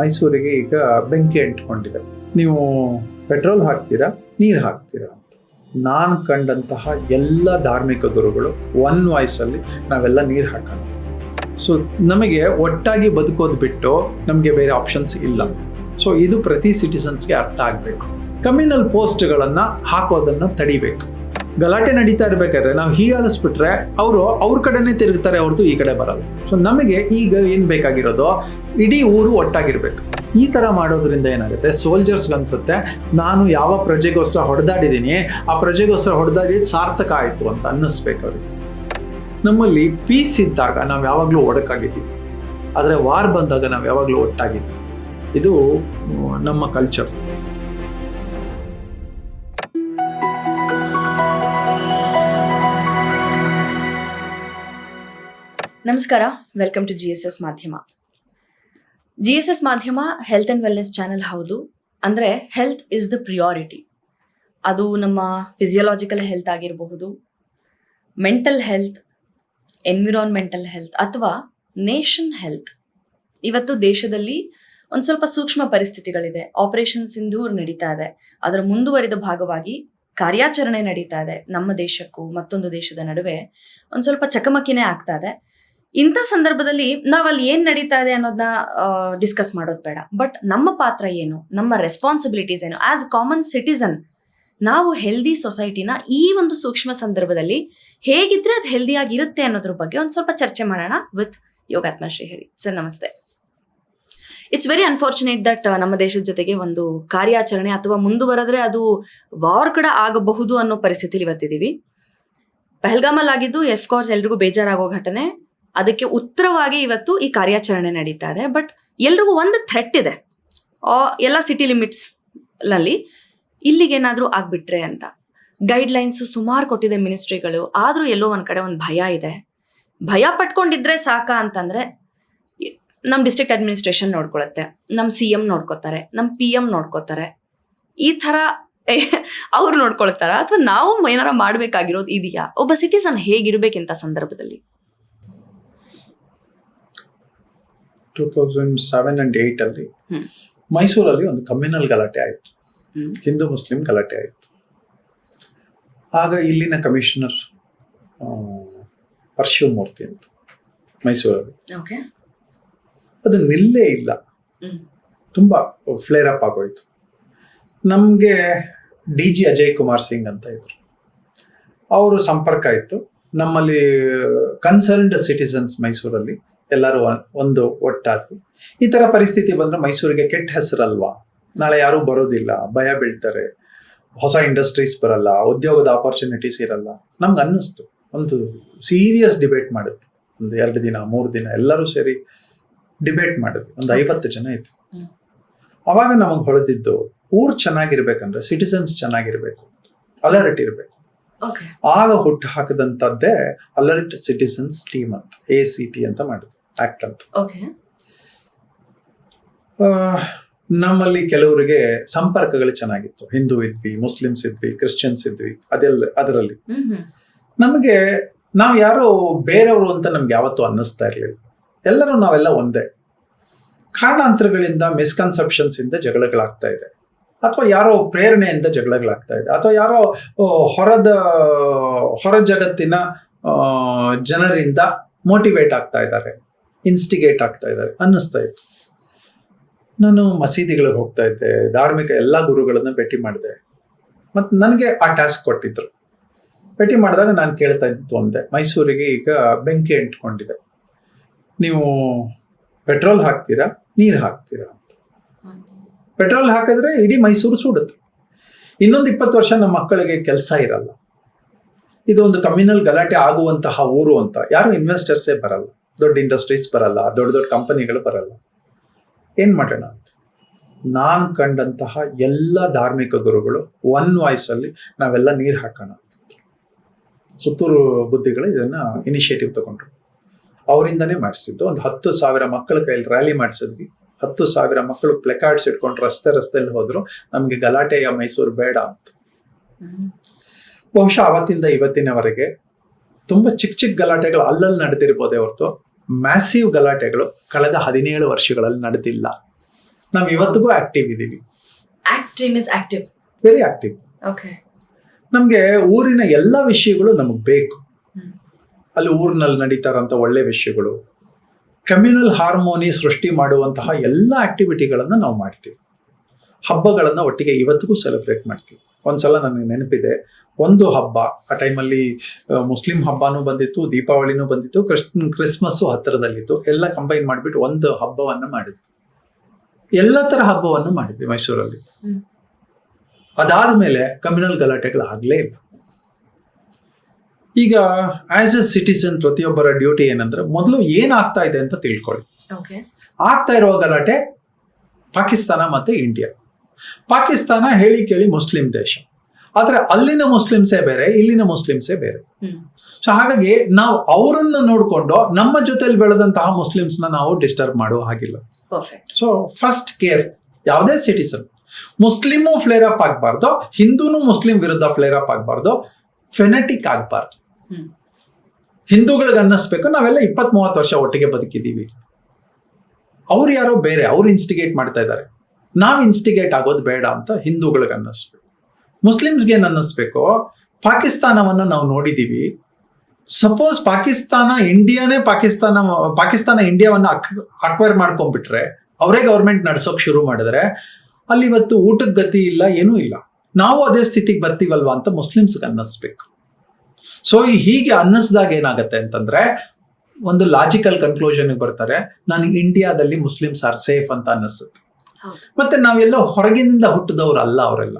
ಮೈಸೂರಿಗೆ ಈಗ ಬೆಂಕಿ ಅಂಟ್ಕೊಂಡಿದೆ. ನೀವು ಪೆಟ್ರೋಲ್ ಹಾಕ್ತೀರಾ, ನೀರು ಹಾಕ್ತೀರಾ? ನಾನು ಕಂಡಂತಹ ಎಲ್ಲ ಧಾರ್ಮಿಕ ಗುರುಗಳು ಒನ್ ವಾಯ್ಸಲ್ಲಿ ನಾವೆಲ್ಲ ನೀರು ಹಾಕೋಣ. ಸೊ ನಮಗೆ ಒಟ್ಟಾಗಿ ಬದುಕೋದು ಬಿಟ್ಟು ನಮಗೆ ಬೇರೆ ಆಪ್ಷನ್ಸ್ ಇಲ್ಲ. ಸೊ ಇದು ಪ್ರತಿ ಸಿಟಿಸನ್ಸ್ಗೆ ಅರ್ಥ ಆಗಬೇಕು. ಕಮ್ಯುನಲ್ ಪೋಸ್ಟ್ಗಳನ್ನು ಹಾಕೋದನ್ನು ತಡಿಬೇಕು. ಗಲಾಟೆ ನಡೀತಾ ಇರ್ಬೇಕಾದ್ರೆ ನಾವು ಹೀಯಾಳಿಸ್ಬಿಟ್ರೆ ಅವರು ಅವ್ರ ಕಡೆನೇ ತಿರುಗ್ತಾರೆ, ಅವ್ರದ್ದು ಈ ಕಡೆ ಬರಲ್ಲ. ಸೊ ನಮಗೆ ಈಗ ಏನು ಬೇಕಾಗಿರೋದು? ಇಡೀ ಊರು ಒಟ್ಟಾಗಿರ್ಬೇಕು. ಈ ಥರ ಮಾಡೋದ್ರಿಂದ ಏನಾಗುತ್ತೆ? ಸೋಲ್ಜರ್ಸ್ಗೆ ಅನ್ಸುತ್ತೆ, ನಾನು ಯಾವ ಪ್ರಜೆಗೋಸ್ಕರ ಹೊಡೆದಾಡಿದ್ದೀನಿ, ಆ ಪ್ರಜೆಗೋಸ್ಕರ ಹೊಡೆದಾಡಿದ್ದು ಸಾರ್ಥಕ ಆಯಿತು ಅಂತ ಅನ್ನಿಸ್ಬೇಕು ಅವ್ರಿಗೆ. ನಮ್ಮಲ್ಲಿ ಪೀಸ್ ಇದ್ದಾಗ ನಾವು ಯಾವಾಗಲೂ ಒಡಕಾಗಿದ್ದೀವಿ. ಆದರೆ ವಾರ್ ಬಂದಾಗ ನಾವು ಯಾವಾಗಲೂ ಒಟ್ಟಾಗಿದ್ದೀವಿ. ಇದು, ನಮ್ಮ ಕಲ್ಚರ್ ನಮಸ್ಕಾರ welcome to G S S Madhyama G S S Madhyama health and wellness channel ಹೌದು. ಅಂದರೆ ಹೆಲ್ತ್ ಇಸ್ ದ ಪ್ರಿಯಾರಿಟಿ ಅದು ನಮ್ಮ ಫಿಸಿಯೋಲಾಜಿಕಲ್ ಹೆಲ್ತ್ ಆಗಿರಬಹುದು ಮೆಂಟಲ್ ಹೆಲ್ತ್ ಎನ್ವಿರಾನ್ಮೆಂಟಲ್ ಹೆಲ್ತ್ ಅಥವಾ ನೇಷನ್ ಹೆಲ್ತ್ ಇವತ್ತು ದೇಶದಲ್ಲಿ ಒಂದು ಸ್ವಲ್ಪ ಸೂಕ್ಷ್ಮ ಪರಿಸ್ಥಿತಿಗಳಿದೆ. ಆಪರೇಷನ್ ಸಿಂಧೂರ್ ನಡೀತಾ ಇದೆ. ಅದರ ಮುಂದುವರಿದ ಭಾಗವಾಗಿ ಕಾರ್ಯಾಚರಣೆ ನಡೀತಾ ಇದೆ. ನಮ್ಮ ದೇಶಕ್ಕೂ ಮತ್ತೊಂದು ದೇಶದ ನಡುವೆ ಒಂದು ಸ್ವಲ್ಪ ಚಕಮಕಿನೇ ಆಗ್ತಾ ಇದೆ. ಇಂಥ ಸಂದರ್ಭದಲ್ಲಿ ನಾವು ಅಲ್ಲಿ ಏನು ನಡೀತಾ ಇದೆ ಅನ್ನೋದನ್ನ ಡಿಸ್ಕಸ್ ಮಾಡೋದು ಬೇಡ. ಬಟ್ ನಮ್ಮ ಪಾತ್ರ ಏನು? ನಮ್ಮ ರೆಸ್ಪಾನ್ಸಿಬಿಲಿಟೀಸ್ ಏನು? ಆಸ್ ಕಾಮನ್ ಸಿಟಿಸನ್ ನಾವು ಹೆಲ್ದಿ ಸೊಸೈಟಿನ ಈ ಒಂದು ಸೂಕ್ಷ್ಮ ಸಂದರ್ಭದಲ್ಲಿ ಹೇಗಿದ್ರೆ ಅದು ಹೆಲ್ದಿ ಆಗಿರುತ್ತೆ ಅನ್ನೋದ್ರ ಬಗ್ಗೆ ಒಂದು ಸ್ವಲ್ಪ ಚರ್ಚೆ ಮಾಡೋಣ ವಿತ್ ಯೋಗಾತ್ಮ ಶ್ರೀಹರಿ. ಸರ್ ನಮಸ್ತೆ. ಇಟ್ಸ್ ವೆರಿ ಅನ್ಫಾರ್ಚುನೇಟ್ ದಟ್ ನಮ್ಮ ದೇಶದ ಜೊತೆಗೆ ಒಂದು ಕಾರ್ಯಾಚರಣೆ ಅಥವಾ ಮುಂದುವರೆದ್ರೆ ಅದು ವಾರ್ ಕೂಡ ಆಗಬಹುದು ಅನ್ನೋ ಪರಿಸ್ಥಿತಿಲಿ ಇವತ್ತಿದ್ದೀವಿ. ಪೆಹಲ್ಗಾಮಲ್ಲಿ ಆಗಿದ್ದು ಎಫ್ ಕೋರ್ಸ್ ಎಲ್ರಿಗೂ ಬೇಜಾರಾಗೋ ಘಟನೆ. ಅದಕ್ಕೆ ಉತ್ತರವಾಗಿ ಇವತ್ತು ಈ ಕಾರ್ಯಾಚರಣೆ ನಡೀತಾ ಇದೆ. ಬಟ್ ಎಲ್ರಿಗೂ ಒಂದು ಥ್ರೆಟ್ ಇದೆ. ಎಲ್ಲ ಸಿಟಿ ಲಿಮಿಟ್ಸ್ನಲ್ಲಿ ಇಲ್ಲಿಗೇನಾದರೂ ಆಗ್ಬಿಟ್ರೆ ಅಂತ. ಗೈಡ್ಲೈನ್ಸು ಸುಮಾರು ಕೊಟ್ಟಿದೆ ಮಿನಿಸ್ಟ್ರಿಗಳು ಆದರೂ ಎಲ್ಲೋ ಒಂದು ಕಡೆ ಒಂದು ಭಯ ಇದೆ. ಭಯ ಪಟ್ಕೊಂಡಿದ್ರೆ ಸಾಕಾ ಅಂತಂದರೆ ನಮ್ಮ ಡಿಸ್ಟ್ರಿಕ್ಟ್ ಅಡ್ಮಿನಿಸ್ಟ್ರೇಷನ್ ನೋಡ್ಕೊಳತ್ತೆ. ನಮ್ಮ ಸಿ ಎಂ ನೋಡ್ಕೋತಾರೆ. ನಮ್ಮ ಪಿ ಎಂ ನೋಡ್ಕೋತಾರೆ. ಈ ಥರ ಅವ್ರು ನೋಡ್ಕೊಳ್ತಾರ? ಅಥವಾ ನಾವು ಏನಾರ ಮಾಡಬೇಕಾಗಿರೋದು ಇದೆಯಾ? ಒಬ್ಬ ಸಿಟಿಸನ್ ಹೇಗಿರ್ಬೇಕಿಂತ ಸಂದರ್ಭದಲ್ಲಿ? Two thousand seven and eight ಅಲ್ಲಿ. ಮೈಸೂರಲ್ಲಿ ಒಂದು ಕಮ್ಯುನಲ್ ಗಲಾಟೆ ಆಯಿತು. ಹಿಂದೂ ಮುಸ್ಲಿಂ ಗಲಾಟೆ ಆಯಿತು. ಆಗ ಇಲ್ಲಿನ ಕಮಿಷನರ್ ಪರಶಿವಮೂರ್ತಿ ಅಂತ ಮೈಸೂರಲ್ಲಿ. ಅದು ನಿಲ್ಲೇ ಇಲ್ಲ. ತುಂಬ ಫ್ಲೇರ್ ಅಪ್ ಆಗೋಯ್ತು. ನಮಗೆ ಡಿ ಜಿ ಅಜಯ್ ಕುಮಾರ್ ಸಿಂಗ್ ಅಂತ ಇದ್ರು. ಅವರು ಸಂಪರ್ಕ ಇತ್ತು. ನಮ್ಮಲ್ಲಿ ಕನ್ಸರ್ನ್ಡ್ ಸಿಟಿಸನ್ಸ್ ಮೈಸೂರಲ್ಲಿ. ಎಲ್ಲರೂ ಒಂದು ಒಟ್ಟಾದ್ವಿ. ಈ ಥರ ಪರಿಸ್ಥಿತಿ ಬಂದರೆ ಮೈಸೂರಿಗೆ ಕೆಟ್ಟ ಹೆಸರಲ್ವಾ? ನಾಳೆ ಯಾರೂ ಬರೋದಿಲ್ಲ ಭಯ ಬೀಳ್ತಾರೆ ಹೊಸ ಇಂಡಸ್ಟ್ರೀಸ್ ಬರಲ್ಲ ಉದ್ಯೋಗದ ಆಪರ್ಚುನಿಟೀಸ್ ಇರಲ್ಲ. ನಮ್ಗೆ ಅನ್ನಿಸ್ತು. ಒಂದು ಸೀರಿಯಸ್ ಡಿಬೇಟ್ ಮಾಡಿದ್ವಿ. ಒಂದು ಎರಡು ದಿನ ಮೂರು ದಿನ ಎಲ್ಲರೂ ಸೇರಿ ಡಿಬೇಟ್ ಮಾಡಿದ್ವಿ. ಒಂದು ಐವತ್ತು ಜನ ಇತ್ತು. ಅವಾಗ ನಮಗೆ ಹೊಳೆದಿದ್ದು ಊರು ಚೆನ್ನಾಗಿರ್ಬೇಕಂದ್ರೆ ಸಿಟಿಸನ್ಸ್ ಚೆನ್ನಾಗಿರ್ಬೇಕು. ಅಲರ್ಟ್ ಇರಬೇಕು. ಆಗ ಹುಟ್ಟು ಹಾಕಿದಂಥದ್ದೇ ಅಲರ್ಟ್ ಸಿಟಿಸನ್ಸ್ ಟೀಮ್ ಅಂತ ಎ ಸಿ ಟಿ ಅಂತ ಮಾಡಿದ್ರು ಆಕ್ಟ್ ಅಂತ. ನಮ್ಮಲ್ಲಿ ಕೆಲವರಿಗೆ ಸಂಪರ್ಕಗಳು ಚೆನ್ನಾಗಿತ್ತು. ಹಿಂದೂ ಇದ್ವಿ ಮುಸ್ಲಿಮ್ಸ್ ಇದ್ವಿ ಕ್ರಿಶ್ಚಿಯನ್ಸ್ ಇದ್ವಿ ಅದೆಲ್ಲ ಅದರಲ್ಲಿ. ನಮಗೆ ನಾವು ಯಾರು ಬೇರೆಯವರು ಅಂತ ನಮ್ಗೆ ಯಾವತ್ತೂ ಅನ್ನಿಸ್ತಾ ಇರಲಿಲ್ಲ. ಎಲ್ಲರೂ ನಾವೆಲ್ಲ ಒಂದೇ. ಕಾರಣಾಂತರಗಳಿಂದ ಮಿಸ್ಕನ್ಸೆಪ್ಷನ್ಸ್ ಇಂದ ಜಗಳಗಳಾಗ್ತಾ ಇದೆ. ಅಥವಾ ಯಾರೋ ಪ್ರೇರಣೆಯಿಂದ ಜಗಳಗಳಾಗ್ತಾ ಇದೆ. ಅಥವಾ ಯಾರೋ ಹೊರದ, ಹೊರ ಜಗತ್ತಿನ ಜನರಿಂದ ಮೋಟಿವೇಟ್ ಆಗ್ತಾ ಇದ್ದಾರೆ. ಇನ್ಸ್ಟಿಗೇಟ್ ಆಗ್ತಾ ಇದ್ದಾರೆ. ಅನ್ನಿಸ್ತಾ ಇತ್ತು. ನಾನು ಮಸೀದಿಗಳಿಗೆ ಹೋಗ್ತಾ ಇದ್ದೆ. ಧಾರ್ಮಿಕ ಎಲ್ಲ ಗುರುಗಳನ್ನು ಭೇಟಿ ಮಾಡಿದೆ. ಮತ್ತು ನನಗೆ ಆ ಟಾಸ್ಕ್ ಕೊಟ್ಟಿದ್ರು. ಭೇಟಿ ಮಾಡಿದಾಗ ನಾನು ಕೇಳ್ತಾ ಇದ್ದು ಒಂದೇ. ಮೈಸೂರಿಗೆ ಈಗ ಬೆಂಕಿ ಅಂಟ್ಕೊಂಡಿದೆ. ನೀವು ಪೆಟ್ರೋಲ್ ಹಾಕ್ತೀರಾ? ನೀರು ಹಾಕ್ತೀರಾ. ಪೆಟ್ರೋಲ್ ಹಾಕಿದ್ರೆ ಇಡೀ ಮೈಸೂರು ಸುಡುತ್ತೆ. ಇನ್ನೊಂದು ಇಪ್ಪತ್ತು ವರ್ಷ ನಮ್ಮ ಮಕ್ಕಳಿಗೆ ಕೆಲಸ ಇರಲ್ಲ. ಇದು ಒಂದು ಕಮ್ಯುನಲ್ ಗಲಾಟೆ ಆಗುವಂತಹ ಊರು ಅಂತ. ಯಾರು ಇನ್ವೆಸ್ಟರ್ಸೇ ಬರಲ್ಲ. ದೊಡ್ಡ ಇಂಡಸ್ಟ್ರೀಸ್ ಬರಲ್ಲ, ದೊಡ್ಡ ದೊಡ್ಡ ಕಂಪನಿಗಳು ಬರಲ್ಲ. ಏನ್ ಮಾಡೋಣ ಅಂತ? ನಾನು ಕಂಡಂತಹ ಎಲ್ಲ ಧಾರ್ಮಿಕ ಗುರುಗಳು ಒನ್ ವಾಯ್ಸಲ್ಲಿ ನಾವೆಲ್ಲ ನೀರು ಹಾಕೋಣ ಅಂತ. ಸುತ್ತೂರು ಬುದ್ಧಿಗಳು ಇದನ್ನ ಇನಿಷಿಯೇಟಿವ್ ತಗೊಂಡ್ರು. ಅವರಿಂದನೇ ಮಾಡಿಸಿದ್ದು. ಒಂದು ಹತ್ತು ಸಾವಿರ ಮಕ್ಕಳ ಕೈಯಲ್ಲಿ ರ್ಯಾಲಿ ಮಾಡಿಸಿದ್ವಿ. ಹತ್ತು ಸಾವಿರ ಮಕ್ಕಳು ಪ್ಲೆಕಾರ್ಡ್ಸ್ ಇಟ್ಕೊಂಡು ರಸ್ತೆ ರಸ್ತೆಯಲ್ಲಿ ಹೋದ್ರು ನಮಗೆ ಗಲಾಟೆಯ ಮೈಸೂರು ಬೇಡ ಅಂತ. ಬಹುಶಃ ಅವತ್ತಿಂದ ಇವತ್ತಿನವರೆಗೆ ತುಂಬಾ ಚಿಕ್ಕ ಚಿಕ್ಕ ಗಲಾಟೆಗಳು ಅಲ್ಲಲ್ಲಿ ನಡೆದಿರ್ಬೋದೇ ಹೊರತು ಮ್ಯಾಸಿವ್ ಗಲಾಟೆಗಳು ಕಳೆದ ಹದಿನೇಳು ವರ್ಷಗಳಲ್ಲಿ ನಡೆದಿಲ್ಲ. ನಾವು ಇವತ್ತಿಗೂ ಆಕ್ಟಿವ್ ಇದ್ದೀವಿ is active very active okay ನಮಗೆ ಊರಿನ ಎಲ್ಲ ವಿಷಯಗಳು ನಮಗೆ ಬೇಕು. ಅಲ್ಲಿ ಊರಿನಲ್ಲಿ ನಡೀತಾರಂತ ಒಳ್ಳೆ ವಿಷಯಗಳು. ಕಮ್ಯುನಲ್ ಹಾರ್ಮೋನಿ ಸೃಷ್ಟಿ ಮಾಡುವಂತಹ ಎಲ್ಲ ಆಕ್ಟಿವಿಟಿಗಳನ್ನು ನಾವು ಮಾಡ್ತೀವಿ. ಹಬ್ಬಗಳನ್ನು ಒಟ್ಟಿಗೆ ಇವತ್ತಿಗೂ ಸೆಲೆಬ್ರೇಟ್ ಮಾಡ್ತೀವಿ. ಒಂದ್ಸಲ ನನಗೆ ನೆನಪಿದೆ ಒಂದು ಹಬ್ಬ ಆ ಟೈಮಲ್ಲಿ ಮುಸ್ಲಿಂ ಹಬ್ಬನೂ ಬಂದಿತ್ತು ದೀಪಾವಳಿನೂ ಬಂದಿತ್ತು ಕ್ರಿಸ್ ಕ್ರಿಸ್ಮಸ್ಸು ಹತ್ತಿರದಲ್ಲಿತ್ತು. ಎಲ್ಲ ಕಂಬೈನ್ ಮಾಡಿಬಿಟ್ಟು ಒಂದು ಹಬ್ಬವನ್ನು ಮಾಡಿದ್ವಿ. ಎಲ್ಲ ಥರ ಹಬ್ಬವನ್ನು ಮಾಡಿದ್ವಿ ಮೈಸೂರಲ್ಲಿ. ಅದಾದ ಮೇಲೆ ಕಮ್ಯುನಲ್ ಗಲಾಟೆಗಳು ಆಗಲೇ ಇಲ್ಲ. ಈಗ ಆಸ್ ಎ ಸಿಟಿಸನ್ ಪ್ರತಿಯೊಬ್ಬರ ಡ್ಯೂಟಿ ಏನಂದ್ರೆ ಮೊದಲು ಏನಾಗ್ತಾ ಇದೆ ಅಂತ ತಿಳ್ಕೊಳ್ಳಿ. ಆಗ್ತಾ ಇರುವ ಗಲಾಟೆ ಪಾಕಿಸ್ತಾನ ಮತ್ತೆ ಇಂಡಿಯಾ ಪಾಕಿಸ್ತಾನ ಹೇಳಿ ಕೇಳಿ ಮುಸ್ಲಿಂ ದೇಶ. ಆದ್ರೆ ಅಲ್ಲಿನ ಮುಸ್ಲಿಮ್ಸೇ ಬೇರೆ ಇಲ್ಲಿನ ಮುಸ್ಲಿಮ್ಸೇ ಬೇರೆ. ಸೊ ಹಾಗಾಗಿ ನಾವು ಅವರನ್ನ ನೋಡಿಕೊಂಡು ನಮ್ಮ ಜೊತೆಲಿ ಬೆಳೆದಂತಹ ಮುಸ್ಲಿಮ್ಸ್ನ ನಾವು ಡಿಸ್ಟರ್ಬ್ ಮಾಡುವ ಹಾಗಿಲ್ಲ. ಸೊ ಫಸ್ಟ್ ಕೇರ್ ಯಾವುದೇ ಸಿಟಿಸನ್ ಮುಸ್ಲಿಮು ಫ್ಲೇರ್ ಅಪ್ ಆಗಬಾರ್ದು ಹಿಂದೂನು ಮುಸ್ಲಿಂ ವಿರುದ್ಧ ಫ್ಲೇರ್ ಅಪ್ ಆಗಬಾರ್ದು ಫೆನೆಟಿಕ್ ಆಗಬಾರ್ದು. ಹಿಂದೂಗಳಿಗೆ ಅನ್ನಿಸ್ಬೇಕು. ನಾವೆಲ್ಲ ಇಪ್ಪತ್ತ್ ಮೂವತ್ತು ವರ್ಷ ಒಟ್ಟಿಗೆ ಬದುಕಿದ್ದೀವಿ. ಅವ್ರು ಯಾರೋ ಬೇರೆ, ಅವ್ರು ಇನ್ಸ್ಟಿಗೇಟ್ ಮಾಡ್ತಾ ಇದ್ದಾರೆ. ನಾವು ಇನ್ಸ್ಟಿಗೇಟ್ ಆಗೋದು ಬೇಡ ಅಂತ ಹಿಂದೂಗಳಿಗೆ ಅನ್ನಿಸ್ಬೇಕು. ಮುಸ್ಲಿಮ್ಸ್ಗೆ ಏನು ಅನ್ನಿಸ್ಬೇಕು? ಪಾಕಿಸ್ತಾನವನ್ನು ನಾವು ನೋಡಿದ್ದೀವಿ. ಸಪೋಸ್ ಪಾಕಿಸ್ತಾನ ಇಂಡಿಯಾನೇ ಪಾಕಿಸ್ತಾನ ಪಾಕಿಸ್ತಾನ ಇಂಡಿಯಾವನ್ನು ಅಕ್ವೈರ್ ಮಾಡ್ಕೊಂಡ್ಬಿಟ್ರೆ, ಅವರೇ ಗೌರ್ಮೆಂಟ್ ನಡೆಸೋಕೆ ಶುರು ಮಾಡಿದ್ರೆ ಅಲ್ಲಿ ಇವತ್ತು ಊಟಕ್ಕೆ ಗತಿ ಇಲ್ಲ, ಏನೂ ಇಲ್ಲ. ನಾವು ಅದೇ ಸ್ಥಿತಿಗೆ ಬರ್ತೀವಲ್ವಾ ಅಂತ ಮುಸ್ಲಿಮ್ಸ್ಗೆ ಅನ್ನಿಸ್ಬೇಕು. ಸೊ ಹೀಗೆ ಅನ್ನಿಸ್ದಾಗ ಏನಾಗುತ್ತೆ ಅಂತಂದ್ರೆ ಒಂದು ಲಾಜಿಕಲ್ ಕನ್ಕ್ಲೂಷನ್ಗೆ ಬರ್ತಾರೆ ನನಗೆ ಇಂಡಿಯಾದಲ್ಲಿ ಮುಸ್ಲಿಮ್ಸ್ ಆರ್ ಸೇಫ್ ಅಂತ ಅನ್ನಿಸುತ್ತೆ. ಮತ್ತೆ ನಾವೆಲ್ಲ ಹೊರಗಿನಿಂದ ಹುಟ್ಟಿದವರು ಅಲ್ಲ ಅವರೆಲ್ಲ.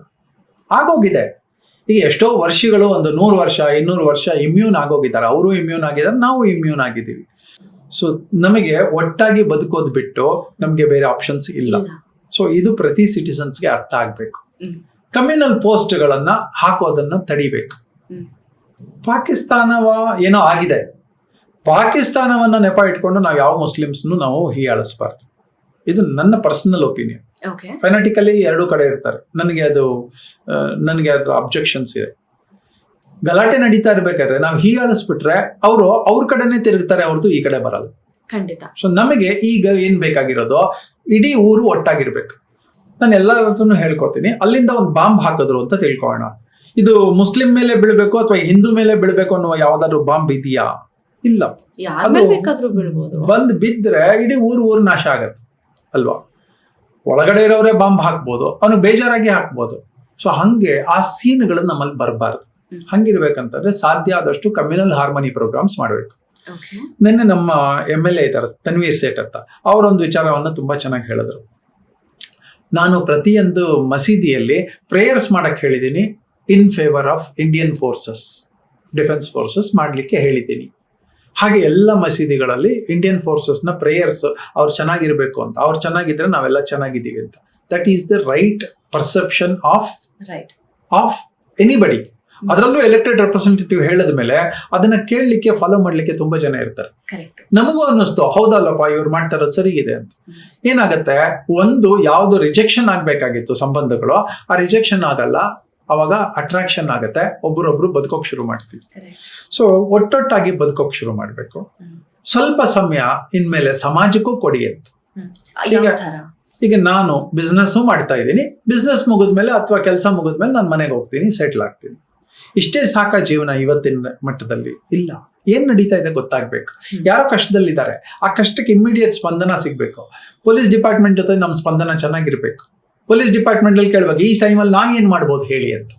ಆಗೋಗಿದೆ. ಈಗ ಎಷ್ಟೋ ವರ್ಷಗಳು ಒಂದು ನೂರು ವರ್ಷ ಇನ್ನೂರು ವರ್ಷ ಇಮ್ಯೂನ್ ಆಗೋಗಿದ್ದಾರೆ. ಅವರು ಇಮ್ಯೂನ್ ಆಗಿದ್ದಾರೆ ನಾವು ಇಮ್ಯೂನ್ ಆಗಿದ್ದೀವಿ. ಸೊ ನಮಗೆ ಒಟ್ಟಾಗಿ ಬದುಕೋದು ಬಿಟ್ಟು ನಮಗೆ ಬೇರೆ ಆಪ್ಷನ್ಸ್ ಇಲ್ಲ. ಸೊ ಇದು ಪ್ರತಿ ಸಿಟಿಸನ್ಸ್ಗೆ ಅರ್ಥ ಆಗಬೇಕು. ಕಮ್ಯುನಲ್ ಪೋಸ್ಟ್ಗಳನ್ನು ಹಾಕೋದನ್ನ ತಡಿಬೇಕು. ಪಾಕಿಸ್ತಾನವ ಏನೋ ಆಗಿದೆ. ಪಾಕಿಸ್ತಾನವನ್ನ ನೆಪ ಇಟ್ಕೊಂಡು ನಾವು ಯಾವ ಮುಸ್ಲಿಮ್ಸ್ನು ನಾವು ಹೀಯಾಳಿಸಬಾರ್ದು ಇದು ನನ್ನ ಪರ್ಸನಲ್ ಒಪಿನಿಯನ್ ಫೆನಾಟಿಕಲಿ ಎರಡೂ ಕಡೆ ಇರ್ತಾರೆ. ನನಗೆ ಅದು ನನಗೆ ಅದ್ರ ಅಬ್ಜೆಕ್ಷನ್ಸ್ ಇದೆ. ಗಲಾಟೆ ನಡೀತಾ ಇರ್ಬೇಕಾದ್ರೆ ನಾವು ಹೀಯಾಳಿಸ್ಬಿಟ್ರೆ ಅವರು ಅವ್ರ ಕಡೆನೇ ತಿರುಗ್ತಾರೆ ಅವ್ರದ್ದು ಈ ಕಡೆ ಬರಲ್ಲ. ಖಂಡಿತ. ಸೊ ನಮಗೆ ಈಗ ಏನ್ ಬೇಕಾಗಿರೋದು? ಇಡೀ ಊರು ಒಟ್ಟಾಗಿರ್ಬೇಕು. ನಾನು ಎಲ್ಲರ ಹತ್ರನೂ ಹೇಳ್ಕೊತೀನಿ. ಅಲ್ಲಿಂದ ಒಂದು ಬಾಂಬ್ ಹಾಕಿದ್ರು ಅಂತ ತಿಳ್ಕೊಳ್ಳೋಣ. ಇದು ಮುಸ್ಲಿಂ ಮೇಲೆ ಬೀಳ್ಬೇಕು ಅಥವಾ ಹಿಂದೂ ಮೇಲೆ ಬೀಳ್ಬೇಕು ಅನ್ನುವ ಯಾವ್ದಾದ್ರು ಬಾಂಬ್ ಇದೆಯಾ? ಇಲ್ಲ. ಬಂದ್ ಬಿದ್ರೆ ಇಡೀ ಊರು ಊರು ನಾಶ ಆಗತ್ತೆ ಅಲ್ವಾ? ಒಳಗಡೆ ಇರೋರೇ ಬಾಂಬ್ ಹಾಕ್ಬೋದು ಅವನು ಬೇಜಾರಾಗಿ ಹಾಕ್ಬೋದು. ಸೊ ಹಂಗೆ ಆ ಸೀನ್ಗಳು ನಮ್ಮಲ್ಲಿ ಬರಬಾರ್ದು. ಹಂಗಿರ್ಬೇಕಂತಂದ್ರೆ ಸಾಧ್ಯ ಆದಷ್ಟು ಕಮ್ಯುನಲ್ ಹಾರ್ಮನಿ ಪ್ರೋಗ್ರಾಮ್ಸ್ ಮಾಡಬೇಕು. ನಿನ್ನೆ ನಮ್ಮ ಎಂ ಎಲ್ ಎ ಇದ್ದಾರೆ ತನ್ವೀರ್ ಸೇಠ್ ಅಂತ. ಅವರೊಂದು ವಿಚಾರವನ್ನು ತುಂಬಾ ಚೆನ್ನಾಗಿ ಹೇಳಿದ್ರು. ನಾನು ಪ್ರತಿಯೊಂದು ಮಸೀದಿಯಲ್ಲಿ ಪ್ರೇಯರ್ಸ್ ಮಾಡಕ್ ಹೇಳಿದ್ದೀನಿ. In favour of Indian forces defence forces ಮಾಡಲಿಕ್ಕೆ ಹೇಳಿದ್ದೀನಿ. ಹಾಗೆ ಎಲ್ಲ ಮಸೀದಿಗಳಲ್ಲಿ ಇಂಡಿಯನ್ ಫೋರ್ಸಸ್ನ ಪ್ರೇಯರ್ಸ್ ಅವ್ರು ಚೆನ್ನಾಗಿರ್ಬೇಕು ಅಂತ ಅವ್ರು ಚೆನ್ನಾಗಿದ್ರೆ ನಾವೆಲ್ಲ ಚೆನ್ನಾಗಿದ್ದೀವಿ ಅಂತ. That is the right perception of right of anybody ಅದರಲ್ಲೂ ಎಲೆಕ್ಟೆಡ್ ರೆಪ್ರೆಸೆಂಟೇಟಿವ್ ಹೇಳಿದ ಮೇಲೆ ಅದನ್ನ ಕೇಳಲಿಕ್ಕೆ ಫಾಲೋ ಮಾಡ್ಲಿಕ್ಕೆ ತುಂಬಾ ಜನ ಇರ್ತಾರೆ. ನಮಗೂ ಅನ್ನಿಸ್ತು ಹೌದಲ್ಲಪ್ಪ ಇವ್ರು ಮಾಡ್ತಾ ಇರೋದು ಸರಿ ಇದೆ ಅಂತ. ಏನಾಗುತ್ತೆ ಒಂದು ಯಾವ್ದು ರಿಜೆಕ್ಷನ್ ಆಗ್ಬೇಕಾಗಿತ್ತು ಸಂಬಂಧಗಳು ಆ ರಿಜೆಕ್ಷನ್ ಆಗಲ್ಲ ಅವಾಗ ಅಟ್ರಾಕ್ಷನ್ ಆಗುತ್ತೆ. ಒಬ್ರೊಬ್ರು ಬದುಕೋಕ್ ಶುರು ಮಾಡ್ತೀವಿ. ಸೊ ಒಟ್ಟೊಟ್ಟಾಗಿ ಬದುಕೋಕ್ ಶುರು ಮಾಡಬೇಕು. ಸ್ವಲ್ಪ ಸಮಯ ಇನ್ಮೇಲೆ ಸಮಾಜಕ್ಕೂ ಕೊಡಿ ಅಂತ. ಈಗ- ಈಗ ನಾನು ಬಿಸ್ನೆಸ್ಸು ಮಾಡ್ತಾ ಇದ್ದೀನಿ. ಬಿಸ್ನೆಸ್ ಮುಗಿದ್ಮೇಲೆ ಅಥವಾ ಕೆಲಸ ಮುಗಿದ್ಮೇಲೆ ನಾನು ಮನೆಗೆ ಹೋಗ್ತೀನಿ ಸೆಟ್ಲ್ ಆಗ್ತೀನಿ. ಇಷ್ಟೇ ಸಾಕ ಜೀವನ ಇವತ್ತಿನ ಮಟ್ಟದಲ್ಲಿ? ಇಲ್ಲ. ಏನ್ ನಡೀತಾ ಇದೆ ಗೊತ್ತಾಗ್ಬೇಕು. ಯಾರೋ ಯಾರೋ ಕಷ್ಟದಲ್ಲಿದ್ದಾರೆ. ಆ ಕಷ್ಟಕ್ಕೆ ಇಮ್ಮಿಡಿಯೇಟ್ ಸ್ಪಂದನ ಸಿಗ್ಬೇಕು. ಪೊಲೀಸ್ ಡಿಪಾರ್ಟ್ಮೆಂಟ್ ಜೊತೆ ನಮ್ಮ ಸ್ಪಂದನ ಚೆನ್ನಾಗಿರ್ಬೇಕು. ಪೊಲೀಸ್ ಡಿಪಾರ್ಟ್ಮೆಂಟ್ ಅಲ್ಲಿ ಕೇಳ್ಬೇಕು ಈ ಟೈಮಲ್ಲಿ ಏನ್ ಮಾಡ್ಬೋದು ಹೇಳಿ ಅಂತ.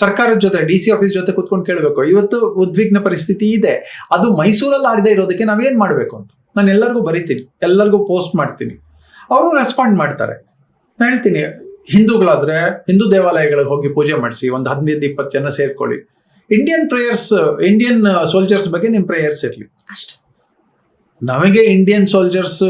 ಸರ್ಕಾರದ ಜೊತೆ ಡಿ ಸಿ ಆಫೀಸ್ ಜೊತೆ ಕುತ್ಕೊಂಡು ಕೇಳಬೇಕು ಇವತ್ತು ಉದ್ವಿಗ್ನ ಪರಿಸ್ಥಿತಿ ಇದೆ. ಅದು ಮೈಸೂರಲ್ಲಿ ಆಗದೆ ಇರೋದಕ್ಕೆ ನಾವೇನ್ ಮಾಡಬೇಕು ಅಂತ. ನಾನು ಎಲ್ಲರಿಗೂ ಬರಿತೀನಿ ಎಲ್ಲರಿಗೂ ಪೋಸ್ಟ್ ಮಾಡ್ತೀನಿ. ಅವರು ರೆಸ್ಪಾಂಡ್ ಮಾಡ್ತಾರೆ. ನಾನು ಹೇಳ್ತೀನಿ ಹಿಂದೂಗಳಾದ್ರೆ ಹಿಂದೂ ದೇವಾಲಯಗಳಿಗೆ ಹೋಗಿ ಪೂಜೆ ಮಾಡಿಸಿ ಒಂದು ಹದಿನೈದು ಇಪ್ಪತ್ತು ಜನ ಸೇರ್ಕೊಳ್ಳಿ. ಇಂಡಿಯನ್ ಪ್ರೇಯರ್ಸ್ ಇಂಡಿಯನ್ ಸೋಲ್ಜರ್ಸ್ ಬಗ್ಗೆ ನಿಮ್ಮ ಪ್ರೇಯರ್ಸ್ ಇರಲಿ. ಅಷ್ಟೇ. ನಮಗೆ ಇಂಡಿಯನ್ ಸೋಲ್ಜರ್ಸ್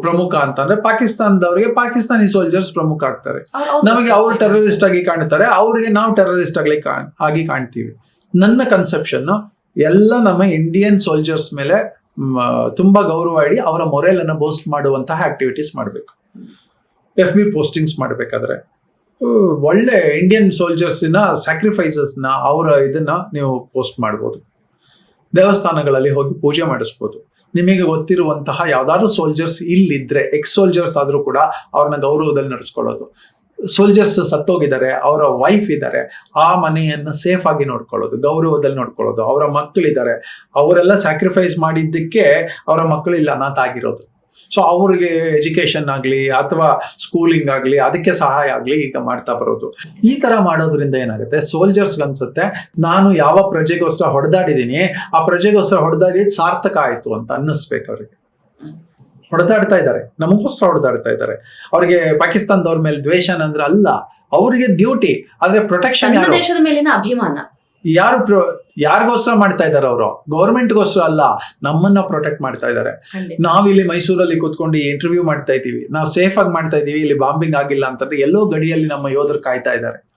ಪ್ರಮುಖ ಅಂತಂದ್ರೆ ಪಾಕಿಸ್ತಾನದವರಿಗೆ ಪಾಕಿಸ್ತಾನಿ ಸೋಲ್ಜರ್ಸ್ ಪ್ರಮುಖ ಆಗ್ತಾರೆ. ನಮಗೆ ಅವ್ರು ಟೆರರಿಸ್ಟ್ ಆಗಿ ಕಾಣ್ತಾರೆ. ಅವರಿಗೆ ನಾವು ಟೆರರಿಸ್ಟ್ ಆಗಲಿ ಆಗಿ ಕಾಣ್ತೀವಿ. ನನ್ನ ಕನ್ಸೆಪ್ಷನ್ ಎಲ್ಲ ನಮ್ಮ ಇಂಡಿಯನ್ ಸೋಲ್ಜರ್ಸ್ ಮೇಲೆ ತುಂಬಾ ಗೌರವ ಇಡಿ ಅವರ ಮೊರೇಲನ್ನು ಬೂಸ್ಟ್ ಮಾಡುವಂತಹ ಆಕ್ಟಿವಿಟೀಸ್ ಮಾಡಬೇಕು. ಎಫ್ ಬಿ ಪೋಸ್ಟಿಂಗ್ಸ್ ಮಾಡಬೇಕಾದ್ರೆ. ಒಳ್ಳೆ ಇಂಡಿಯನ್ ಸೋಲ್ಜರ್ಸಿನ ಸ್ಯಾಕ್ರಿಫೈಸಸ್ನ ಅವರ ಇದನ್ನ ನೀವು ಪೋಸ್ಟ್ ಮಾಡ್ಬೋದು. ದೇವಸ್ಥಾನಗಳಲ್ಲಿ ಹೋಗಿ ಪೂಜೆ ಮಾಡಿಸ್ಬೋದು. ನಿಮಗೆ ಗೊತ್ತಿರುವಂತಹ ಯಾವ್ದಾದ್ರು ಸೋಲ್ಜರ್ಸ್ ಇಲ್ಲಿದ್ರೆ ಎಕ್ಸ್ ಸೋಲ್ಜರ್ಸ್ ಆದ್ರೂ ಕೂಡ ಅವ್ರನ್ನ ಗೌರವದಲ್ಲಿ ನಡೆಸ್ಕೊಳ್ಳೋದು. ಸೋಲ್ಜರ್ಸ್ ಸತ್ತೋಗಿದ್ದಾರೆ, ಅವರ ವೈಫ್ ಇದ್ದಾರೆ, ಆ ಮನೆಯನ್ನ ಸೇಫ್ ಆಗಿ ನೋಡ್ಕೊಳ್ಳೋದು, ಗೌರವದಲ್ಲಿ ನೋಡ್ಕೊಳ್ಳೋದು. ಅವರ ಮಕ್ಕಳಿದ್ದಾರೆ ಅವರೆಲ್ಲ ಸ್ಯಾಕ್ರಿಫೈಸ್ ಮಾಡಿದ್ದಕ್ಕೆ ಅವರ ಮಕ್ಕಳಿಲ್ಲ ಅನಾಥ ಆಗಿರೋದು ಸೊ ಅವ್ರಿಗೆ ಎಜುಕೇಶನ್ ಆಗಲಿ ಅಥವಾ ಸ್ಕೂಲಿಂಗ್ ಆಗಲಿ ಅದಕ್ಕೆ ಸಹಾಯ ಆಗಲಿ ಈಗ ಮಾಡ್ತಾ ಬರೋದು. ಈ ತರ ಮಾಡೋದ್ರಿಂದ ಏನಾಗುತ್ತೆ? ಸೋಲ್ಜರ್ಸ್ ಅನ್ಸುತ್ತೆ, ನಾನು ಯಾವ ಪ್ರಜೆಗೋಸ್ಕರ ಹೊಡೆದಾಡಿದ್ದೀನಿ, ಆ ಪ್ರಜೆಗೋಸ್ಕರ ಹೊಡೆದಾಡಿದ್ ಸಾರ್ಥಕ ಆಯ್ತು ಅಂತ ಅನ್ನಿಸ್ಬೇಕು ಅವ್ರಿಗೆ. ಹೊಡೆದಾಡ್ತಾ ಇದ್ದಾರೆ, ನಮಗೋಸ್ಕರ ಹೊಡೆದಾಡ್ತಾ ಇದ್ದಾರೆ. ಅವ್ರಿಗೆ ಪಾಕಿಸ್ತಾನದವ್ರ ಮೇಲೆ ದ್ವೇಷ ಅಂದ್ರೆ ಅಲ್ಲ, ಅವರಿಗೆ ಡ್ಯೂಟಿ ಆದ್ರೆ ಪ್ರೊಟೆಕ್ಷನ್ ದೇಶದ ಮೇಲಿನ ಅಭಿಮಾನ. ಯಾರು ಪ್ರ- ಯಾರಿಗೋಸ್ಕರ ಮಾಡ್ತಾ ಇದ್ದಾರೆ ಅವರು? ಗೌರ್ಮೆಂಟ್ಗೋಸ್ಕರ ಅಲ್ಲ ನಮ್ಮನ್ನ ಪ್ರೊಟೆಕ್ಟ್ ಮಾಡ್ತಾ ಇದ್ದಾರೆ. ನಾವಿಲ್ಲಿ ಮೈಸೂರಲ್ಲಿ ಕೂತ್ಕೊಂಡು ಇಂಟರ್ವ್ಯೂ ಮಾಡ್ತಾ ಇದ್ದೀವಿ. ನಾವು ಸೇಫ್ ಆಗಿ ಮಾಡ್ತಾ ಇದೀವಿ ಇಲ್ಲಿ ಬಾಂಬಿಂಗ್ ಆಗಿಲ್ಲ ಅಂತಂದ್ರೆ ಎಲ್ಲೋ ಗಡಿಯಲ್ಲಿ ನಮ್ಮ ಯೋಧರು ಕಾಯ್ತಾ ಇದ್ದಾರೆ.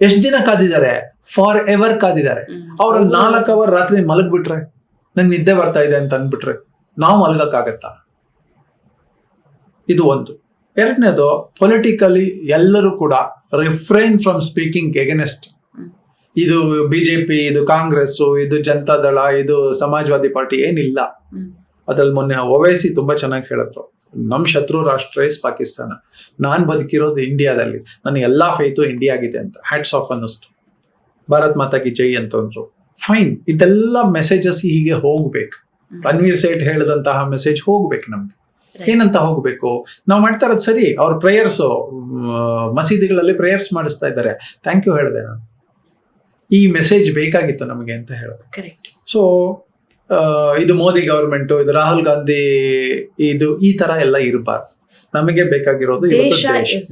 ಎಷ್ಟು ದಿನ ಕಾದಿದ್ದಾರೆ? For ever ಕಾದಿದ್ದಾರೆ. ಅವ್ರ ನಾಲ್ಕು ಅವರ್ ರಾತ್ರಿ ಮಲಗ್ಬಿಟ್ರೆ ನಂಗೆ ನಿದ್ದೆ ಬರ್ತಾ ಇದೆ ಅಂತ ಅಂದ್ಬಿಟ್ರೆ ನಾವು ಮಲಗಕ್ಕಾಗತ್ತಾ? ಇದು ಒಂದು. ಎರಡನೇದು ಪೊಲಿಟಿಕಲಿ ಎಲ್ಲರೂ ಕೂಡ ರಿಫ್ರೈನ್ ಫ್ರಮ್ ಸ್ಪೀಕಿಂಗ್ ಎಗನೆಸ್ಟ್. ಇದು ಬಿಜೆಪಿ ಇದು ಕಾಂಗ್ರೆಸ್ ಇದು ಜನತಾ ದಳ ಇದು ಸಮಾಜವಾದಿ ಪಾರ್ಟಿ ಏನಿಲ್ಲ. ಅದ್ರಲ್ಲಿ ಮೊನ್ನೆ ಓವೈಸಿ ತುಂಬಾ ಚೆನ್ನಾಗಿ ಹೇಳಿದ್ರು. ನಮ್ ಶತ್ರು ರಾಷ್ಟ್ರ ಇಸ್ ಪಾಕಿಸ್ತಾನ. ನಾನ್ ಬದುಕಿರೋದು ಇಂಡಿಯಾದಲ್ಲಿ. ನನ್ನ ಎಲ್ಲಾ ಫೈತು ಇಂಡಿಯಾಗಿದೆ ಅಂತ. ಹ್ಯಾಟ್ಸ್ ಆಫ್ ಅನ್ನಿಸ್ತು ಭಾರತ್ ಮಾತಾಕಿ ಜೈ ಅಂತಂದ್ರು ಫೈನ್ ಇದೆಲ್ಲ ಮೆಸೇಜಸ್ ಹೀಗೆ ಹೋಗ್ಬೇಕು. ತನ್ವೀರ್ ಸೇಠ್ ಹೇಳಿದಂತಹ ಮೆಸೇಜ್ ಹೋಗ್ಬೇಕು ನಮ್ಗೆ. ಏನಂತ ಹೋಗ್ಬೇಕು? ನಾವು ಮಾಡ್ತಾ ಇರೋದು ಸರಿ. ಅವ್ರ ಪ್ರೇಯರ್ಸ್ ಮಸೀದಿಗಳಲ್ಲಿ ಪ್ರೇಯರ್ಸ್ ಮಾಡಿಸ್ತಾ ಇದ್ದಾರೆ. ಥ್ಯಾಂಕ್ ಯು ಹೇಳಿದೆ ನಾನು. ಈ ಮೆಸೇಜ್ ಬೇಕಾಗಿತ್ತು ನಮಗೆ ಅಂತ ಹೇಳೋದು. ಕರೆಕ್ಟ್ ಸೊ ಇದು ಮೋದಿ ಗವರ್ಮೆಂಟ್ ಇದು ರಾಹುಲ್ ಗಾಂಧಿ ಇದು ಈ ತರ ಎಲ್ಲ ಇರಬಾರ್ದು. ನಮಗೆ ಬೇಕಾಗಿರೋದು ದೇಶ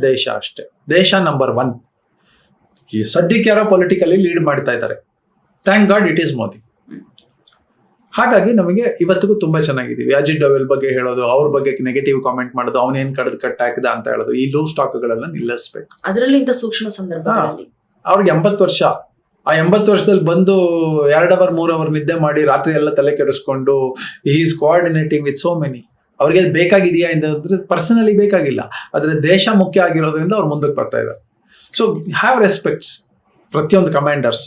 ದೇಶ ಅಷ್ಟೇ. ದೇಶ ನಂಬರ್ ಒನ್ ಈ ಸದ್ಯಕ್ಕೆ ಯಾರೋ ಪೊಲಿಟಿಕಲಿ ಲೀಡ್ ಮಾಡ್ತಾ ಇದ್ದಾರೆ. Thank God it is Modi. ಹಾಗಾಗಿ ನಮಗೆ ಇವತ್ತಿಗೂ ತುಂಬಾ ಚೆನ್ನಾಗಿದ್ದೀವಿ. ಅಜಿತ್ ಡೋವೆಲ್ ಬಗ್ಗೆ ಹೇಳೋದು ಅವ್ರ ಬಗ್ಗೆ ನೆಗೆಟಿವ್ ಕಾಮೆಂಟ್ ಮಾಡೋದು ಅವನೇನ್ ಕಡ್ದು ಕಟ್ ಹಾಕಿದ ಅಂತ ಹೇಳೋದು ಈ ಲೂ ಸ್ಟಾಕ್ಗಳನ್ನ ನಿಲ್ಲಿಸ್ಬೇಕು. ಅದರಲ್ಲೂ ಇಂಥ ಸೂಕ್ಷ್ಮ ಸಂದರ್ಭ ಅವ್ರಿಗೆ ಎಂಬತ್ತು ವರ್ಷ ಆ ಎಂಬತ್ತು ವರ್ಷದಲ್ಲಿ ಬಂದು ಎರಡು ಅವರ್ ಮೂರು ಅವರ್ ನಿದ್ದೆ ಮಾಡಿ ರಾತ್ರಿ ಎಲ್ಲ ತಲೆ ಕೆಡಿಸ್ಕೊಂಡು is coordinating with so many ಅವ್ರಿಗೆ ಅದು ಬೇಕಾಗಿದೆಯಾ ಅಂದ್ರೆ ಪರ್ಸನಲಿ ಬೇಕಾಗಿಲ್ಲ. ಆದರೆ ದೇಶ ಮುಖ್ಯ ಆಗಿರೋದ್ರಿಂದ ಅವ್ರು ಮುಂದಕ್ಕೆ ಬರ್ತಾ ಇದ್ದಾರೆ. ಸೊ ಹ್ಯಾವ್ ರೆಸ್ಪೆಕ್ಟ್ಸ್ ಪ್ರತಿಯೊಂದು ಕಮಾಂಡರ್ಸ್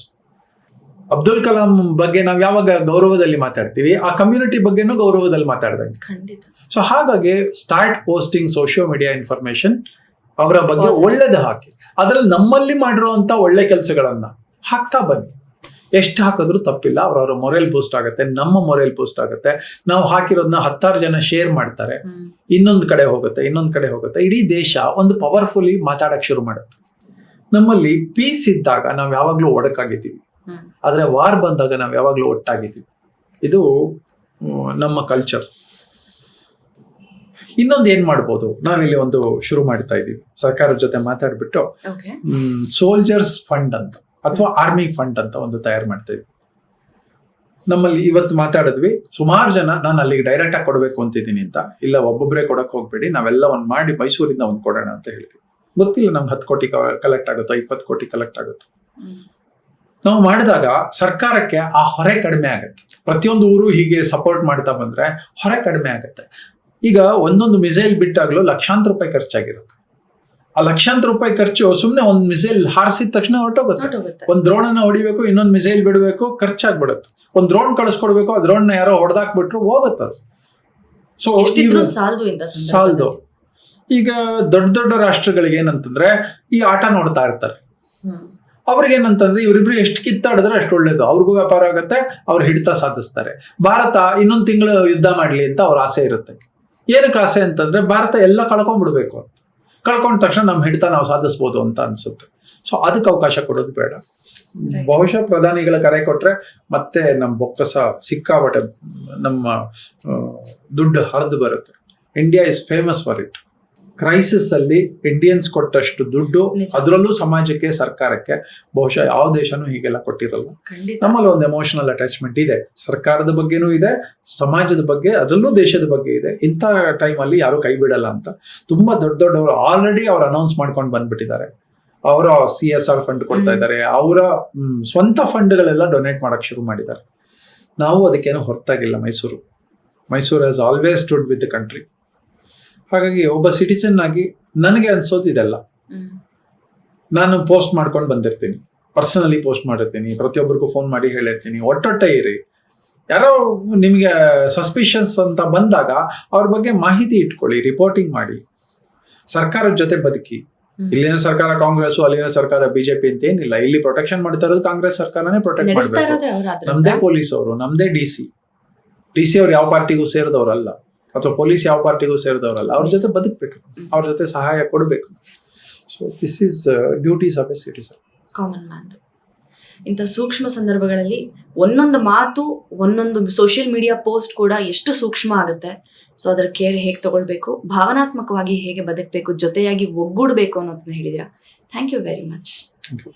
ಅಬ್ದುಲ್ ಕಲಾಂ ಬಗ್ಗೆ ನಾವು ಯಾವಾಗ ಗೌರವದಲ್ಲಿ ಮಾತಾಡ್ತೀವಿ ಆ ಕಮ್ಯುನಿಟಿ ಬಗ್ಗೆನೂ ಗೌರವದಲ್ಲಿ ಮಾತಾಡ್ದಂಗೆ. ಸೊ ಹಾಗಾಗಿ start posting social media information ಅವರ ಬಗ್ಗೆ. ಒಳ್ಳೇದು ಹಾಕಿ. ಅದರಲ್ಲಿ ನಮ್ಮಲ್ಲಿ ಮಾಡಿರುವಂತ ಒಳ್ಳೆ ಕೆಲಸಗಳನ್ನ ಹಾಕ್ತಾ ಬನ್ನಿ. ಎಷ್ಟು ಹಾಕಿದ್ರು ತಪ್ಪಿಲ್ಲ ಅವ್ರವ್ರ ಮೊರೆಲ್ ಬೂಸ್ಟ್ ಆಗುತ್ತೆ ನಮ್ಮ ಮೊರೆಲ್ ಬೂಸ್ಟ್ ಆಗುತ್ತೆ. ನಾವು ಹಾಕಿರೋದನ್ನ ಹತ್ತಾರು ಜನ ಶೇರ್ ಮಾಡ್ತಾರೆ. ಇನ್ನೊಂದು ಕಡೆ ಹೋಗುತ್ತೆ ಇನ್ನೊಂದು ಕಡೆ ಹೋಗುತ್ತೆ. ಇಡೀ ದೇಶ ಒಂದು ಪವರ್ಫುಲಿ ಮಾತಾಡಕ್ ಶುರು ಮಾಡುತ್ತೆ. ನಮ್ಮಲ್ಲಿ ಪೀಸ್ ಇದ್ದಾಗ ನಾವು ಯಾವಾಗ್ಲೂ ಒಡಕಾಗಿದ್ದೀವಿ. ಆದ್ರೆ ವಾರ್ ಬಂದಾಗ ನಾವು ಯಾವಾಗ್ಲೂ ಒಟ್ಟಾಗಿದ್ದೀವಿ. ಇದು ನಮ್ಮ ಕಲ್ಚರ್ ಇನ್ನೊಂದು ಏನ್ ಮಾಡ್ಬೋದು? ನಾವಿಲ್ಲಿ ಒಂದು ಶುರು ಮಾಡ್ತಾ ಇದ್ದೀವಿ ಸರ್ಕಾರದ ಜೊತೆ ಮಾತಾಡ್ಬಿಟ್ಟು. ಸೋಲ್ಜರ್ಸ್ ಫಂಡ್ ಅಂತ. ಅಥವಾ ಆರ್ಮಿ ಫಂಡ್ ಅಂತ ಒಂದು ತಯಾರು ಮಾಡ್ತಾ ಇದ್ವಿ. ನಮ್ಮಲ್ಲಿ ಇವತ್ತು ಮಾತಾಡಿದ್ವಿ, ಸುಮಾರು ಜನ ನಾನು ಅಲ್ಲಿಗೆ ಡೈರೆಕ್ಟ್ ಆಗಿ ಕೊಡಬೇಕು ಅಂತಿದ್ದೀನಿ ಅಂತ. ಇಲ್ಲ ಒಬ್ಬೊಬ್ಬರೇ ಕೊಡಕ್ ಹೋಗ್ಬೇಡಿ ನಾವೆಲ್ಲ ಒಂದ್ ಮಾಡಿ ಮೈಸೂರಿಂದ ಒಂದ್ ಕೊಡೋಣ ಅಂತ ಹೇಳಿದ್ವಿ. ಗೊತ್ತಿಲ್ಲ ನಮ್ಗೆ ಹತ್ತು ಕೋಟಿ ಕಲೆಕ್ಟ್ ಆಗುತ್ತೋ, ಇಪ್ಪತ್ತು ಕೋಟಿ ಕಲೆಕ್ಟ್ ಆಗುತ್ತೋ. ನಾವು ಮಾಡಿದಾಗ ಸರ್ಕಾರಕ್ಕೆ ಆ ಹೊರೆ ಕಡಿಮೆ ಆಗುತ್ತೆ. ಪ್ರತಿಯೊಂದು ಊರು ಹೀಗೆ ಸಪೋರ್ಟ್ ಮಾಡ್ತಾ ಬಂದ್ರೆ ಹೊರೆ ಕಡಿಮೆ ಆಗುತ್ತೆ. ಈಗ ಒಂದೊಂದು ಮಿಸೈಲ್ ಬಿಟ್ಟಾಗ್ಲೂ ಲಕ್ಷಾಂತರ ರೂಪಾಯಿ ಖರ್ಚಾಗಿರುತ್ತೆ. ಆ ಲಕ್ಷಾಂತರ ರೂಪಾಯಿ ಖರ್ಚು ಸುಮ್ಮನೆ ಒಂದು ಮಿಸೈಲ್ ಹಾರಿಸಿದ ತಕ್ಷಣ ಹೊರಟೋಗುತ್ತೆ. ಒಂದ್ ದ್ರೋಣನ ಹೊಡಿಬೇಕು ಇನ್ನೊಂದ್ ಮಿಸೈಲ್ ಬಿಡಬೇಕು ಖರ್ಚಾಗ್ಬಿಡುತ್ತೆ. ಒಂದ್ ದ್ರೋಣ್ ಕಳಿಸ್ಕೊಡ್ಬೇಕು ಆ ದ್ರೋಣ್ನ ಯಾರೋ ಹೊಡೆದಾಕ್ಬಿಟ್ರು ಹೋಗುತ್ತೆ ಅದು. ಸೊ ಸಾಲದು ಈಗ ದೊಡ್ಡ ದೊಡ್ಡ ರಾಷ್ಟ್ರಗಳಿಗೆ ಏನಂತಂದ್ರೆ ಈ ಆಟ ನೋಡ್ತಾ ಇರ್ತಾರೆ. ಅವ್ರಿಗೆ ಏನಂತಂದ್ರೆ ಇವರಿಬ್ರು ಎಷ್ಟು ಕಿತ್ತಾಡಿದ್ರೆ ಅಷ್ಟು ಒಳ್ಳೇದು. ಅವ್ರಿಗೂ ವ್ಯಾಪಾರ ಆಗುತ್ತೆ ಅವ್ರ ಹಿಡಿತ ಸಾಧಿಸ್ತಾರೆ. ಭಾರತ ಇನ್ನೊಂದು ತಿಂಗಳು ಯುದ್ಧ ಮಾಡ್ಲಿ ಅಂತ ಅವ್ರ ಆಸೆ ಇರುತ್ತೆ. ಏನಕ್ಕೆ ಆಸೆ ಅಂತಂದ್ರೆ ಭಾರತ ಎಲ್ಲ ಕಳ್ಕೊಂಡ್ಬಿಡ್ಬೇಕು. ಕಳ್ಕೊಂಡ ತಕ್ಷಣ ನಮ್ಮ ಹಿಡಿತ ನಾವು ಸಾಧಿಸ್ಬೋದು ಅಂತ ಅನ್ಸುತ್ತೆ. ಸೊ ಅದಕ್ಕೆ ಅವಕಾಶ ಕೊಡೋದು ಬೇಡ. ಬಹುಶಃ ಪ್ರಧಾನಿಗಳ ಕರೆ ಕೊಟ್ರೆ ಮತ್ತೆ ನಮ್ಮ ಬೊಕ್ಕಸ ಸಿಕ್ಕಾಪಟ್ಟೆ ನಮ್ಮ ದುಡ್ಡು ಹರಿದು ಬರುತ್ತೆ. India is famous for it crisis ಅಲ್ಲಿ ಇಂಡಿಯನ್ಸ್ ಕೊಟ್ಟಷ್ಟು ದುಡ್ಡು. ಅದರಲ್ಲೂ ಸಮಾಜಕ್ಕೆ ಸರ್ಕಾರಕ್ಕೆ ಬಹುಶಃ ಯಾವ ದೇಶನೂ ಹೀಗೆಲ್ಲ ಕೊಟ್ಟಿರಲ್ಲ. ನಮ್ಮಲ್ಲಿ ಒಂದು ಎಮೋಷನಲ್ ಅಟ್ಯಾಚ್ಮೆಂಟ್ ಇದೆ. ಸರ್ಕಾರದ ಬಗ್ಗೆನೂ ಇದೆ ಸಮಾಜದ ಬಗ್ಗೆ ಅದರಲ್ಲೂ ದೇಶದ ಬಗ್ಗೆ ಇದೆ. ಇಂಥ ಟೈಮಲ್ಲಿ ಯಾರು ಕೈ ಬಿಡಲ್ಲ ಅಂತ. ತುಂಬಾ ದೊಡ್ಡ ದೊಡ್ಡವರು ಆಲ್ರೆಡಿ ಅವ್ರು ಅನೌನ್ಸ್ ಮಾಡ್ಕೊಂಡು ಬಂದ್ಬಿಟ್ಟಿದ್ದಾರೆ. ಅವರ ಸಿ ಎಸ್ ಆರ್ ಫಂಡ್ ಕೊಡ್ತಾ ಇದ್ದಾರೆ. ಅವರ ಸ್ವಂತ ಫಂಡ್ಗಳೆಲ್ಲ ಡೊನೇಟ್ ಮಾಡಕ್ ಶುರು ಮಾಡಿದ್ದಾರೆ. ನಾವು ಅದಕ್ಕೇನು ಹೊರತಾಗಿಲ್ಲ Mysuru. Mysuru has always stood with the country ಹಾಗಾಗಿ ಒಬ್ಬ ಸಿಟಿಸನ್ ಆಗಿ ನನಗೆ ಅನ್ಸೋದು ಇದೆಲ್ಲ. ಹ್ಮ್. ನಾನು ಪೋಸ್ಟ್ ಮಾಡ್ಕೊಂಡು ಬಂದಿರ್ತೀನಿ. ಪರ್ಸನಲಿ ಪೋಸ್ಟ್ ಮಾಡಿರ್ತೀನಿ. ಪ್ರತಿಯೊಬ್ಬರಿಗೂ ಫೋನ್ ಮಾಡಿ ಹೇಳಿರ್ತೀನಿ. ಒಟ್ಟೊಟ್ಟೆ ಇರಿ. ಯಾರೋ ನಿಮಗೆ ಸಸ್ಪಿಷನ್ಸ್ ಅಂತ ಬಂದಾಗ ಅವ್ರ ಬಗ್ಗೆ ಮಾಹಿತಿ ಇಟ್ಕೊಳ್ಳಿ ರಿಪೋರ್ಟಿಂಗ್ ಮಾಡಿ. ಸರ್ಕಾರದ ಜೊತೆ ಬದುಕಿ. ಇಲ್ಲಿನ ಸರ್ಕಾರ ಕಾಂಗ್ರೆಸ್ ಅಲ್ಲಿನ ಸರ್ಕಾರ ಬಿಜೆಪಿ ಅಂತ ಏನಿಲ್ಲ. ಇಲ್ಲಿ ಪ್ರೊಟೆಕ್ಷನ್ ಮಾಡ್ತಾ ಇರೋದು ಕಾಂಗ್ರೆಸ್ ಸರ್ಕಾರನೇ ಪ್ರೊಟೆಕ್ಟ್ ಮಾಡಬೇಕು. ನಮ್ದೇ ಪೊಲೀಸ್ ಅವರು ನಮ್ದೇ ಡಿ ಸಿ ಡಿ ಸಿ ಅವ್ರು ಯಾವ ಪಾರ್ಟಿಗೂ ಸೇರಿದವರಲ್ಲ. ಅಥವಾ ಪೊಲೀಸ್ ಯಾವ ಪಾರ್ಟಿಗೂ ಸೇರಿದವರಲ್ಲ ಅವ್ರ ಜೊತೆ ಬದುಕಬೇಕು. ಅವ್ರ ಜೊತೆ ಸಹಾಯ ಕೊಡಬೇಕು. So this is duties of a citizen common man ಇಂಥ ಸೂಕ್ಷ್ಮ ಸಂದರ್ಭಗಳಲ್ಲಿ ಒಂದೊಂದು ಮಾತು ಒಂದೊಂದು ಸೋಷಿಯಲ್ ಮೀಡಿಯಾ ಪೋಸ್ಟ್ ಕೂಡ ಎಷ್ಟು ಸೂಕ್ಷ್ಮ ಆಗುತ್ತೆ. ಸೊ ಅದರ ಕೇರ್ ಹೇಗೆ ತಗೊಳ್ಬೇಕು ಭಾವನಾತ್ಮಕವಾಗಿ ಹೇಗೆ ಬದುಕಬೇಕು ಜೊತೆಯಾಗಿ ಒಗ್ಗೂಡಬೇಕು ಅನ್ನೋದನ್ನ ಹೇಳಿದಿರಾ thank you very much thank you